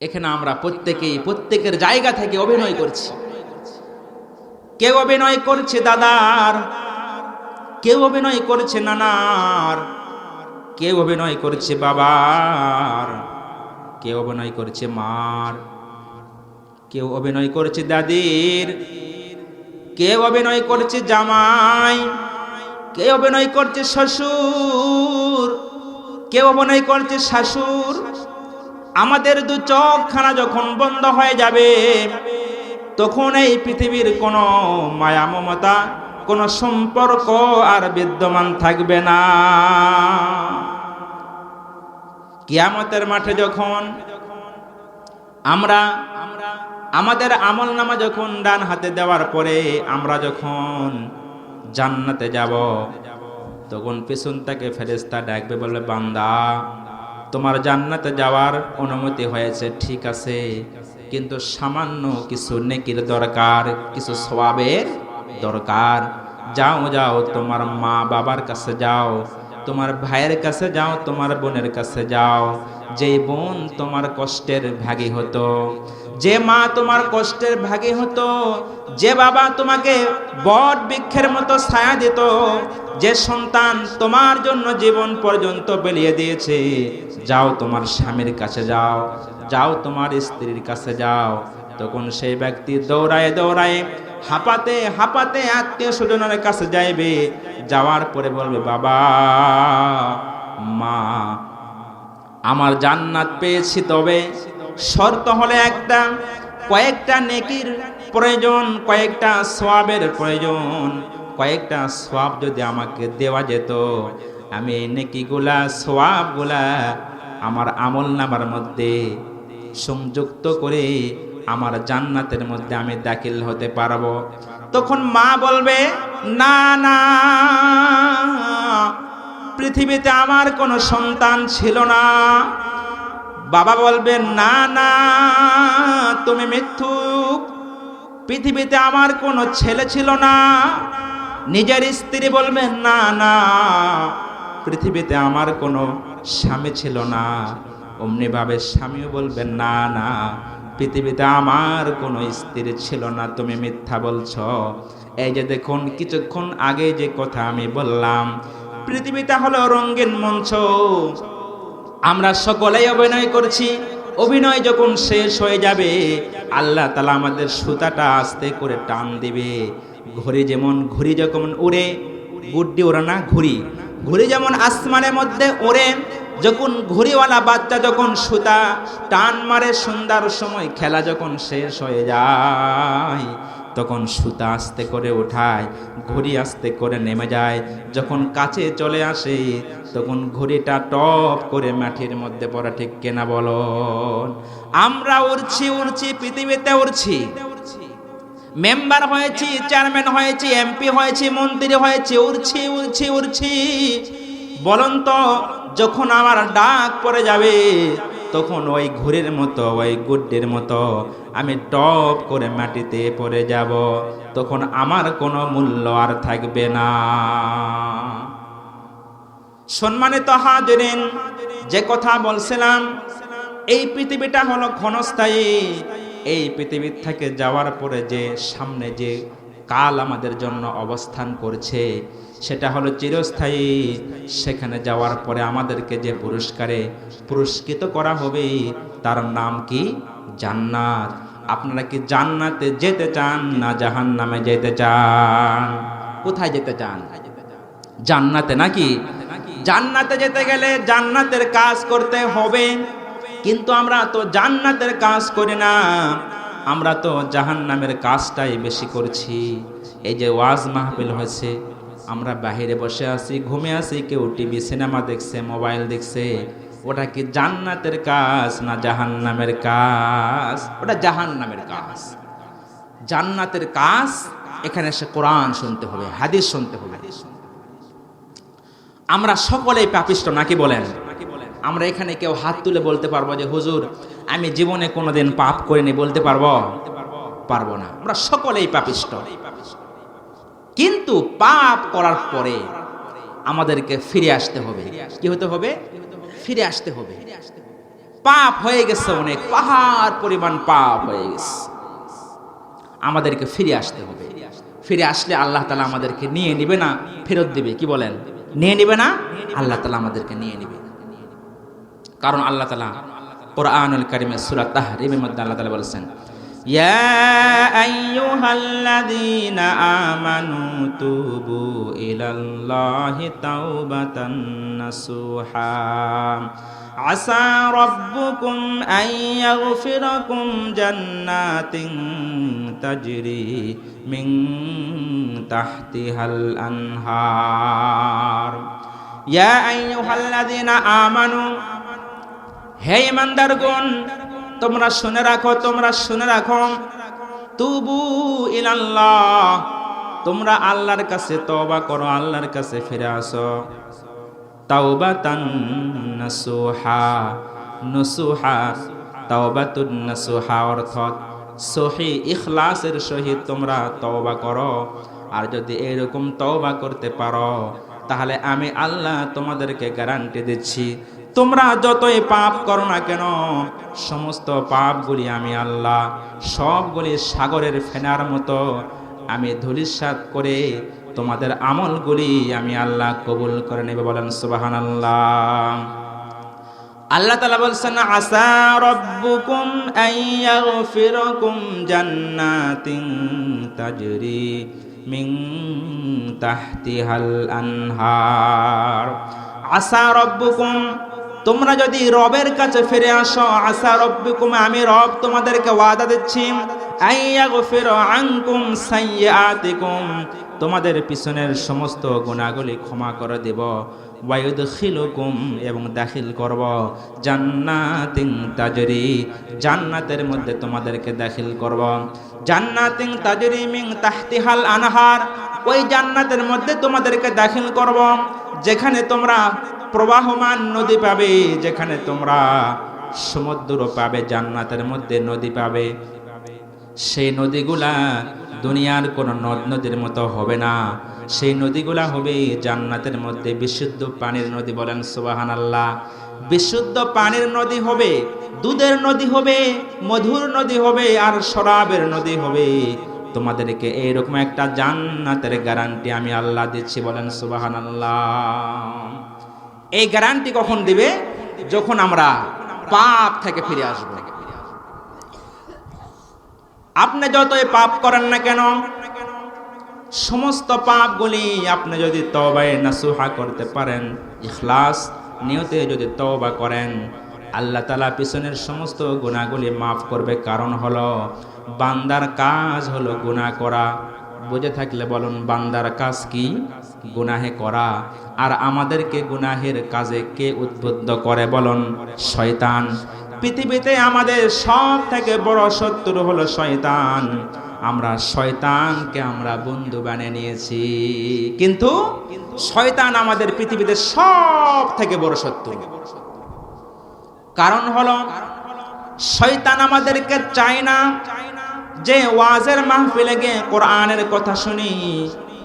এখানে আমরা প্রত্যেকেই, প্রত্যেকের জায়গা থেকে অভিনয় করছি। কেউ অভিনয় করছে দাদার, কেউ অভিনয় করছে নানার, কেউ অভিনয় করছে বাবার, কেউ অভিনয় করছে মার, কেউ অভিনয় করছে দাদির, কেউ অভিনয় করছে জামাই, কেউ অভিনয় করছে শ্বশুর, কেউ অভিনয় করছে শাশুর আমাদের দু চোখখানা যখন বন্ধ হয়ে যাবে, তখন এই পৃথিবীর কোনো মায়া মমতা, কোনো সম্পর্ক আর বিদ্যমান থাকবে না। কিয়ামতের মাঠে যখন আমরা, আমাদের আমল নামা যখন ডান হাতে দেওয়ার পরে আমরা যখন জান্নাতে যাব, তখন পেছন তাকে ফেরেস্তা ডাকবে বলে বান্দা তোমার জান্নাতে যাওয়ার অনুমতি হয়েছে, ঠিক আছে। কিন্তু সামান্য কিছু নেকির দরকার, কিছু সবাবের দরকার। যাও যাও, তোমার মা বাবার কাছে যাও, তোমার ভাইয়ের কাছে যাও, তোমার বোনের কাছে যাও। যেই বোন তোমার কষ্টের ভাগী হতো যে মা তোমার কষ্টের ভাগে হতো, যে বাবা তোমাকে বট বৃক্ষের মতো ছায়া দিত, যে সন্তান তোমার জন্য জীবন পর্যন্ত বেলিয়ে দিয়েছে, যাও তোমার স্বামীর কাছে যাও যাও তোমার স্ত্রীর কাছে যাও। তখন সেই ব্যক্তি দৌড়ায় দৌড়ায় হাঁপাতে হাঁপাতে আত্মীয় স্বজনের কাছে যাইবে, যাওয়ার পরে বলবে, বাবা, মা, আমার জান্নাত পেয়েছি তবে শর্ত হলে একটা, কয়েকটা নেকির প্রয়োজন, কয়েকটা সোয়াবের প্রয়োজন। কয়েকটা সোয়াব যদি আমাকে দেওয়া যেত, আমি নেকিগুলা সোয়াবগুলা আমার আমল নামার মধ্যে সংযুক্ত করে আমার জান্নাতের মধ্যে আমি দাখিল হতে পারব। তখন মা বলবে, না না, পৃথিবীতে আমার কোনো সন্তান ছিল না। বাবা বলবে না না, তুমি মিথ্যুক। পৃথিবীতে আমার কোনো ছেলে ছিল না। নিজের স্ত্রী বলবে না না, পৃথিবীতে আমার কোনো স্বামী ছিল না। অমনিভাবে স্বামীও বলবে না না, পৃথিবীতে আমার কোনো স্ত্রী ছিল না, তুমি মিথ্যা বলছ। এই যে দেখুন, কিছুক্ষণ আগে যে কথা আমি বললাম, পৃথিবীটা হলো রঙ্গিন মঞ্চ। আমরা সকলেই অভিনয় করছি। অভিনয় যখন শেষ হয়ে যাবে, আল্লাহ তালা আমাদের সুতাটা আস্তে করে টান দিবে। ঘড়ি যেমন ঘুড়ি যখন উড়ে, গুড্ডি ওড়ে না, ঘুড়ি। ঘুড়ি যেমন আসমানের মধ্যে ওড়ে, যখন ঘুড়িওয়ালা বাচ্চা যখন সুতা টান মারে সুন্দর সময় খেলা যখন শেষ হয়ে যায় তখন সুতা আস্তে করে ওঠায়, ঘড়ি আস্তে করে নেমে যায়। যখন কাছে চলে আসে, তখন ঘড়িটা টপ করে মাটির মধ্যে পড়া, ঠিক কেনা বলো? আমরা উড়ছি উড়ছি, পৃথিবীতে উড়ছি। মেম্বার হয়েছি, চেয়ারম্যান হয়েছি, এমপি হয়েছি, মন্ত্রী হয়েছি, উড়ছি উড়ছি উড়ছি। বলুন তো, যখন আমার ডাক পড়ে যাবে তখন ওই ঘুরের মতো, ওই গুড্ডের মতো আমি টপ করে মাটিতে পড়ে যাব। তখন আমার কোনো মূল্য আর থাকবে না। সম্মানিত হাজরেন, যে কথা বলছিলাম, এই পৃথিবীটা হলো ক্ষণস্থায়ী। এই পৃথিবীর থেকে যাওয়ার পরে যে সামনে যে কাল আমাদের জন্য অবস্থান করছে সেটা হলো চিরস্থায়ী। সেখানে যাওয়ার পরে আমাদেরকে যে পুরস্কারে পুরস্কৃত করা হবে, তার নাম কি? জান্নাত। আপনারা কি জান্নাতে যেতে চান না জাহান নামে যেতে চান? কোথায় যেতে চান? জান্নাতে নাকি? জান্নাতে যেতে গেলে জান্নাতের কাজ করতে হবে। কিন্তু আমরা তো জান্নাতের কাজ করি না, আমরা তো জাহান নামের কাজটাই বেশি করছি। এই যে ওয়াজ মাহফিল হয়েছে আমরা বাহিরে বসে আছি, ঘুমে আছি, কেউ টিভি, সিনেমা দেখছে, মোবাইল দেখছে। ওটা কি জান্নাতের কাজ না জাহান নামের কাজ? ওটা জাহান নামের কাজ। জান্নাতের কাজ, এখানে এসে কোরআন শুনতে হবে, হাদিস শুনতে হবে। আমরা সকলেই পাপিষ্ট, নাকি বলেন? আমরা এখানে কেউ হাত তুলে বলতে পারব যে, হুজুর, আমি জীবনে কোনোদিন পাপ করিনি। বলতে পারব? পারব না। আমরা সকলেই পাপিষ্ট। কিন্তু পাপ করার পরে আমাদেরকে ফিরে আসতে হবে। কি হতে হবে? ফিরে আসতে হবে। পাপ হয়ে গেছে অনেক, পাহাড় পরিমাণ পাপ হয়ে গেছে। আমাদেরকে ফিরে আসতে হবে। ফিরে আসলে আল্লাহ তালা আমাদেরকে নিয়ে নিবে না, ফেরত দিবে, কি বলেন? নিয়ে নিবে না, আল্লাহ তালা আমাদেরকে নিয়ে নিবে। কারণ আল্লাহ তালা কোরআনুল কারিমের সুরা তাহরিমের মধ্যে আল্লাহ তালা বলেছেন يا أيها الذين آمنوا توبوا إلى الله توبة نصوحا عسى ربكم أن يغفركم جنات تجري من تحتها الأنهار يا أيها الذين آمنوا هي من درقون তোমরা শুনে রাখো, তোমরা শুনে রাখো। তুবু ইলাল্লাহ। তোমরা আল্লাহর কাছে তওবা করো, আল্লাহর কাছে ফিরে আসো। তাওবাতান নাসুহা। নুসুহা, তাওবাতুন নাসুহা অর্থাৎ সহি ইখলাসের সহিত তোমরা তওবা করো। আর যদি এরকম তওবা করতে পারো, তাহলে আমি আল্লাহ তোমাদেরকে গ্যারান্টি দিচ্ছি তোমরা যতই পাপ করো না কেন, সমস্ত পাপগুলি আমি আল্লাহ, সবগুলি সাগরের ফেনার মতো আমি ধুলিসাত করে তোমাদের আমলগুলি আমি আল্লাহ কবুল করে নেবে বলেন সুবাহান আল্লাহ আল্লাহ তালা বলছেন, আসা রব্বুকুম আইয়াগফিরকুম জান্নাতিন তাজরি মিন তাহতিহাল আনহার। আসা রব্বুকুম তোমরা যদি রবের কাছে ফিরে আসো আসা রব্বুকুম, আমি রব তোমাদেরকে ওয়াদা দিচ্ছি। তোমাদের পিছনের সমস্ত গুণাগুলি ক্ষমা করে দেব। ওয়ায়ুদখিলুকুম, এবং দাখিল করব। জান্নাতিন তাজরি, জান্নাতের মধ্যে তোমাদেরকে দাখিল করব। জান্নাতিন তাজরি মিং তাহতিহাল আনহার ওই জান্নাতের মধ্যে তোমাদেরকে দাখিল করব, যেখানে তোমরা প্রবাহমান নদী পাবে, যেখানে তোমরা সমুদ্র পাবে, জান্নাতের মধ্যে নদী পাবে। সেই নদীগুলা দুনিয়ার কোনো নদ নদীর মতো হবে না। সেই নদীগুলা হবে জান্নাতের মধ্যে বিশুদ্ধ পানির নদী বলেন সুবাহান আল্লাহ বিশুদ্ধ পানির নদী হবে, দুধের নদী হবে, মধুর নদী হবে, আর শরাবের নদী হবে। তোমাদেরকে এইরকম একটা জান্নাতের গ্যারান্টি আমি আল্লাহ দিচ্ছি, বলেন সুবাহান এই গ্যারান্টি কখন দিবে? যখন আমরা পাপ থেকে ফিরে আসব। আপনি যতই পাপ করেন না কেন, সমস্ত পাপগুলি আপনি যদি তবায় নাসুহা করতে পারেন, ইখলাস নিয়তে যদি তওবা করেন আল্লাহ তালা পিছনের সমস্ত গুণাগুলি মাফ করবে। কারণ হলো, বান্দার কাজ হলো গুণা করা। বুঝে থাকলে বলুন, বান্দার কাজ কি? গুনাহে করা। আর আমাদেরকে গুনাহের কাজে কে উদ্বুদ্ধ করে বলুন? শয়তান। পৃথিবীতে আমাদের সব থেকে বড় শত্রু হলো শয়তান। আমরা শয়তানকে আমরা বন্ধু বানিয়ে নিয়েছি। কিন্তু শয়তান আমাদের পৃথিবীতে সব থেকে বড় শত্রু। কারণ হলো, শয়তান আমাদেরকে চায় না যে ওয়াজের মাহফিলে গিয়ে কোরআনের কথা শুনি।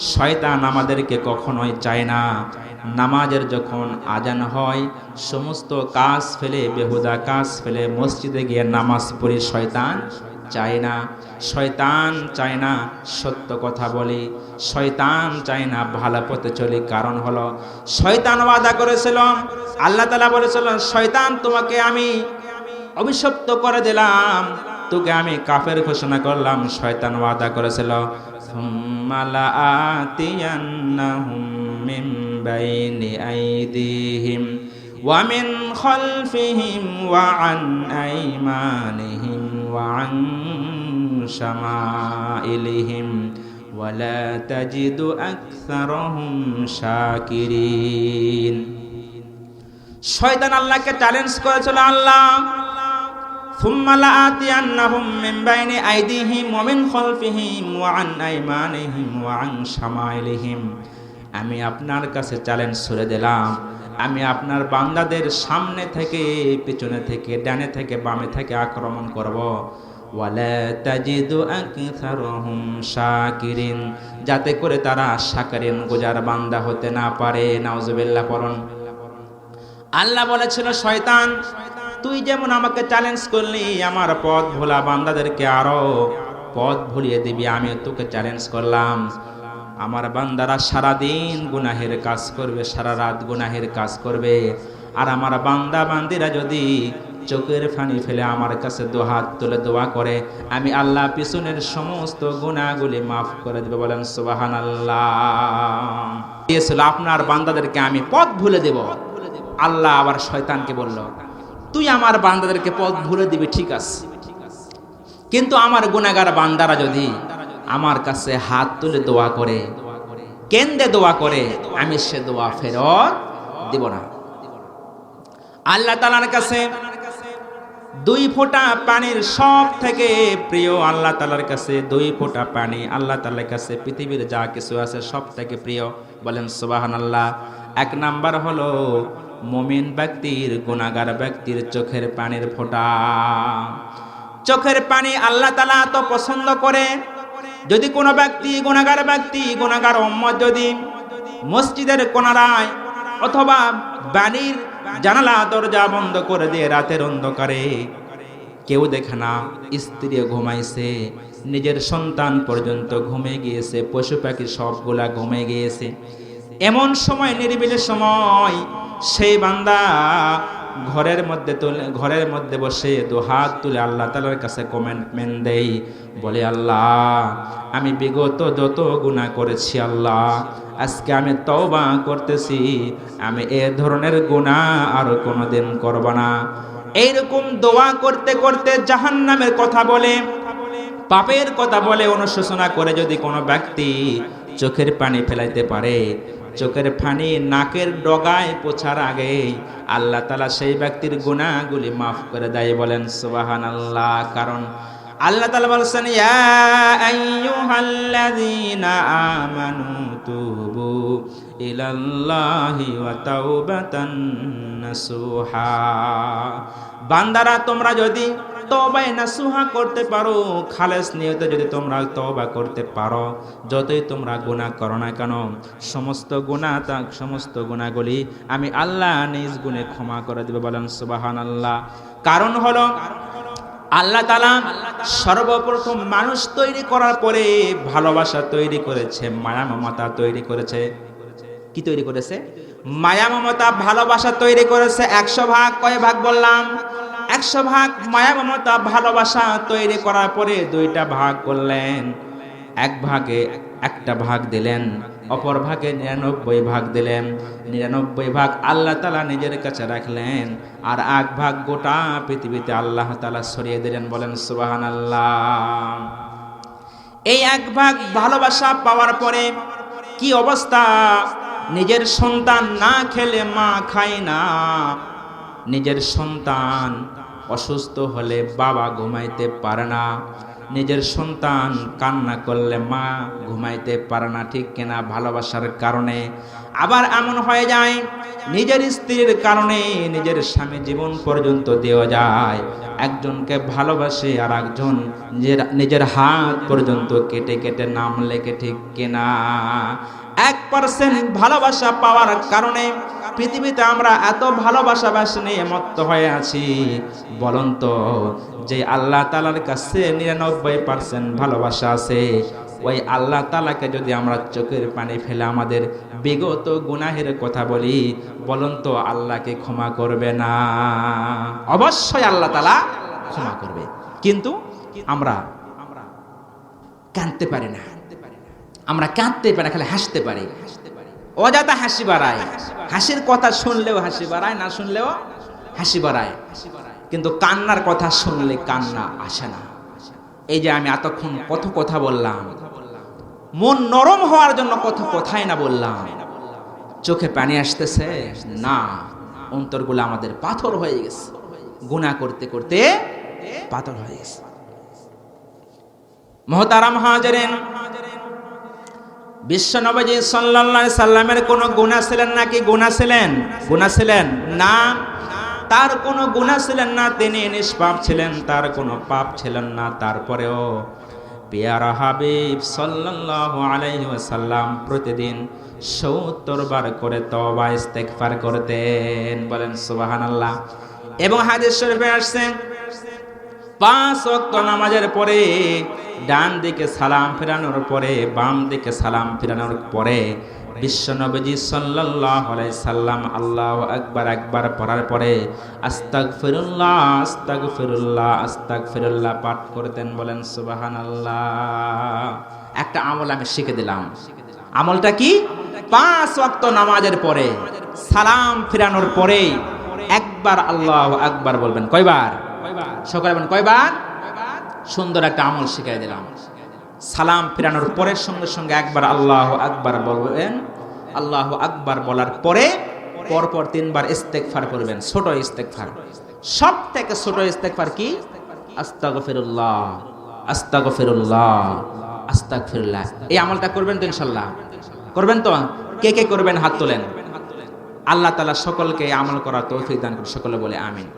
শয়তান আমাদেরকে কখনোই চায় না। নামাজের যখন আজান হয়, সমস্ত কাজ ফেলে, বেহুদা কাজ ফেলে মসজিদে গিয়ে নামাজ পড়ি শয়তান। চায় না। শয়তান চায় না সত্য কথা বলে। শয়তান চায় না ভালো পথে চলে। কারণ হলো, শয়তান ওয়াদা করেছিলাম আল্লাহ তালা বলেছিলেন শয়তান, তোমাকে আমি অভিশপ্ত করে দিলাম। তোকে আমি কাফের ঘোষণা করলাম। শয়তান ওয়াদা করেছিল ওয়ামিন খলফিহিম মিন ওয়া আন আইমানিহিম। وعن شمائلهم ولا تجد أكثرهم شاكرين শয়তান আল্লাহকে চ্যালেঞ্জ করেছিল আল্লাহ ثم لآتينهم من بين أيديهم ومن خلفهم وعن أيمانهم وعن شمائلهم আমি আপনার কাছে চ্যালেঞ্জ ছুড়ে দিলাম আমি আপনার বান্দাদের সামনে থেকে, পিছনে থেকে, ডানে থেকে, বামে থেকে আক্রমণ করব। যাতে করে তারা শাকারিন গুজার বান্দা হতে না পারে। নাউজুবিল্লাহ, পড়ুন। আল্লাহ বলেছিল, শয়তান, তুই যেমন আমাকে চ্যালেঞ্জ করলি, আমার পথ ভোলা বান্দাদেরকে আরও পথ ভুলিয়ে দিবি আমি তোকে চ্যালেঞ্জ করলাম। আমার বান্দারা সারা দিন গুনাহের কাজ করবে, সারা রাত গুনাহের কাজ করবে। আর আমার বান্দা বান্দিরা যদি চোখের ফানি ফেলে আমার কাছে হাত তুলে দোয়া করে, আমি আল্লাহ পিছনের সমস্ত গুণাগুলি মাফ করে দেবে। বলেন সুবাহান আল্লাহ আপনার বান্দাদেরকে আমি পথ ভুলে দেব। আল্লাহ আবার শয়তানকে বলল, তুই আমার বান্দাদেরকে পথ ভুলে দিবি, ঠিক আছে। কিন্তু আমার গুণাগার বান্দারা যদি আমার কাছে হাত তুলে দোয়া করে। কেন্দ্রে দোয়া করে, আমি সে দোয়া ফেরত দিব না। আল্লাহ তালার কাছে দুই ফোঁটা পানির সব থেকে প্রিয় আল্লাহ তালার কাছে দুই ফোঁটা পানি, আল্লাহ তালার কাছে পৃথিবীর যা কিছু আছে সব থেকে প্রিয়। বলেন সুবাহান আল্লাহ এক নাম্বার হলো মমিন ব্যক্তির গুণাগার ব্যক্তির চোখের পানির ফোঁটা। চোখের পানি আল্লাহ তালা তো পছন্দ করে যদি কোনো ব্যক্তি, গুণাগার ব্যক্তি, গুণাগার উম্মত যদি মসজিদের কোনারায় অথবা বাড়ির জানালা, দরজা বন্ধ করে দিয়ে রাতের অন্ধকারে কেউ দেখে না স্ত্রী ঘুমাইছে, নিজের সন্তান পর্যন্ত ঘুমে গিয়েছে, পশু পাখি সবগুলা ঘুমে গিয়েছে। এমন সময় নিরিবিলের সময়, সেই বান্দা ঘরের মধ্যে তুলে, ঘরের মধ্যে বসে দু হাত তুলে আল্লাহ তালার কাছে কমেন্টমেন্ট দেই। বলে, আল্লাহ, আমি বিগত যত গুণা করেছি, আল্লাহ, আজকে আমি তওবা করতেছি। আমি এ ধরনের গুণা আর কোনোদিন করব না। এইরকম দোয়া করতে করতে জাহান্নামের কথা বলে, পাপের কথা বলে অনুশোচনা করে যদি কোনো ব্যক্তি চোখের পানি ফেলাইতে পারে চোখের ফানি নাকের ডগায় পোছার আগে আল্লাহ তালা সেই ব্যক্তির গুণাগুলি মাফ করে দেয় বলেন সুবাহান আল্লাহ কারণ আল্লাহ তালা বলছেন আমানু তুবু ইলাল্লাহি বান্দারা, তোমরা যদি তবাই নাসুহা করতে পারো। খালেস নিয়তে যদি তোমরা তবা করতে পারো, যতই তোমরা গুনাহ করো না কেন, সমস্ত গুনাহ তা সমস্ত গুণাগুলি আমি আল্লাহ নিজ গুণে ক্ষমা করে দেবে বলেন সুবাহান আল্লাহ কারণ হলো, আল্লাহ তালা সর্বপ্রথম মানুষ তৈরি করার পরে ভালোবাসা তৈরি করেছে, মায়া মমতা তৈরি করেছে। কি তৈরি করেছে? মায়া মমতা, ভালোবাসা তৈরি করেছে। একশো ভাগ, কয় ভাগ বললাম? একশো ভাগ মায়া মমতা ভালোবাসা তৈরি করার পরে দুইটা ভাগ করলেন। এক ভাগে একটা ভাগ দিলেন, অপর ভাগে নিরানব্বই ভাগ দিলেন। নিরানব্বই ভাগ আল্লাহ তালা নিজের কাছে রাখলেন আর এক ভাগ গোটা পৃথিবীতে আল্লাহ তালা সরিয়ে দিলেন বলেন সুবাহান আল্লাহ এই এক ভাগ ভালোবাসা পাওয়ার পরে কি অবস্থা? নিজের সন্তান না খেলে মা খায় না। নিজের সন্তান অসুস্থ হলে বাবা ঘুমাইতে পারে না। নিজের সন্তান কান্না করলে মা ঘুমাইতে পারে না ঠিক কিনা ভালোবাসার কারণে। আবার এমন হয়ে যায়, নিজের স্ত্রীর কারণে নিজের স্বামী জীবন পর্যন্ত দেওয়া যায়। একজনকে ভালোবাসে আর একজন নিজের হাত পর্যন্ত কেটে কেটে নাম লেখে ঠিক কেনা। এক পার্সেন্ট ভালোবাসা পাওয়ার কারণে পৃথিবীতে আমরা এত ভালোবাসা বাস নিয়ে মত্ত হয়ে আছি, বলুন তো, যে আল্লাহ তালার কাছে নিরানব্বই পার্সেন্ট ভালোবাসা আছে, ওই আল্লাহ তালাকে যদি আমরা চোখের পানি ফেলে আমাদের বিগত গুনাহের কথা বলি, বলুন তো আল্লাহকে ক্ষমা করবে না? অবশ্যই আল্লাহ তালা ক্ষমা করবে। কিন্তু আমরা কাঁদতে পারি না। আমরা কাঁদতে পারি খালি হাসতে পারি। অযথা হাসি বাড়ায়। হাসির কথা শুনলেও হাসি বাড়ায়, না শুনলেও হাসি বাড়ায়। কিন্তু কান্নার কথা শুনলে কান্না আসে না। এই যে আমি এতক্ষণ কত কথা বললাম, মন নরম হওয়ার জন্য কত কথাই না বললাম। চোখে পানি আসতেছে, না, অন্তরগুলো আমাদের পাথর হয়ে গেছে। গুণা করতে করতে পাথর হয়ে গেছে। মহতারাম হাজারেন বিশ্ব নবজি সাল্লাল্লাহু সাল্লামের কোনো গুণা ছিলেন নাকি গুণা ছিলেন? গুণা ছিলেন? না। তার কোনো গুণা ছিলেন না, তিনি নিষ্পাপ ছিলেন, তার কোনো পাপ ছিলেন না। তারপরেও পেয়ারা হাবিব সাল্লাল্লাহু আলাইহি ওয়াসাল্লাম প্রতিদিন সত্তর বার করে তওবা, ইস্তেগফার করতেন। বলেন সুবহানাল্লাহ। এবং হাদিস শরীফে আসছে, পাঁচ ওয়াক্ত নামাজের পরে ডান দিকে সালাম ফেরানোর পরে বাম দিকে সালাম ফেরানোর পরে বিশ্ব নবীজি সাল্লাল্লাহু সাল্লাম আল্লাহু আকবার একবার পড়ার পরে আস্তাগফিরুল্লাহ আস্তাগফিরুল্লাহ আস্তাগফিরুল্লাহ পাঠ করতেন বলেন সুবহানাল্লাহ। একটা আমল আমি শিখে দিলাম। আমলটা কি? পাঁচ ওয়াক্ত নামাজের পরে সালাম ফিরানোর পরে একবার আল্লাহ একবার বলবেন। কয়বার? সকালে বলেন কয়বার? সুন্দর একটা আমল শিখাই দিলাম। সালাম ফিরানোর পরের সঙ্গে সঙ্গে একবার আল্লাহ আকবার বলবেন। আল্লাহ আকবার বলার পরে পরপর তিনবার ইস্তেকফার করবেন, ছোট ইস্তেকফার সব থেকে ছোট ইস্তেকফার কি? আস্তাগফিরুল্লাহ আস্তাগফিরুল্লাহ আস্তাগফিরুল্লাহ। এই আমলটা করবেন তো ইনশাল্লাহ করবেন তো? কে কে করবেন? হাত তোলেন। আল্লাহ তালা সকলকে আমল করার তৌফিক দান করে সকলে বলে আমিন।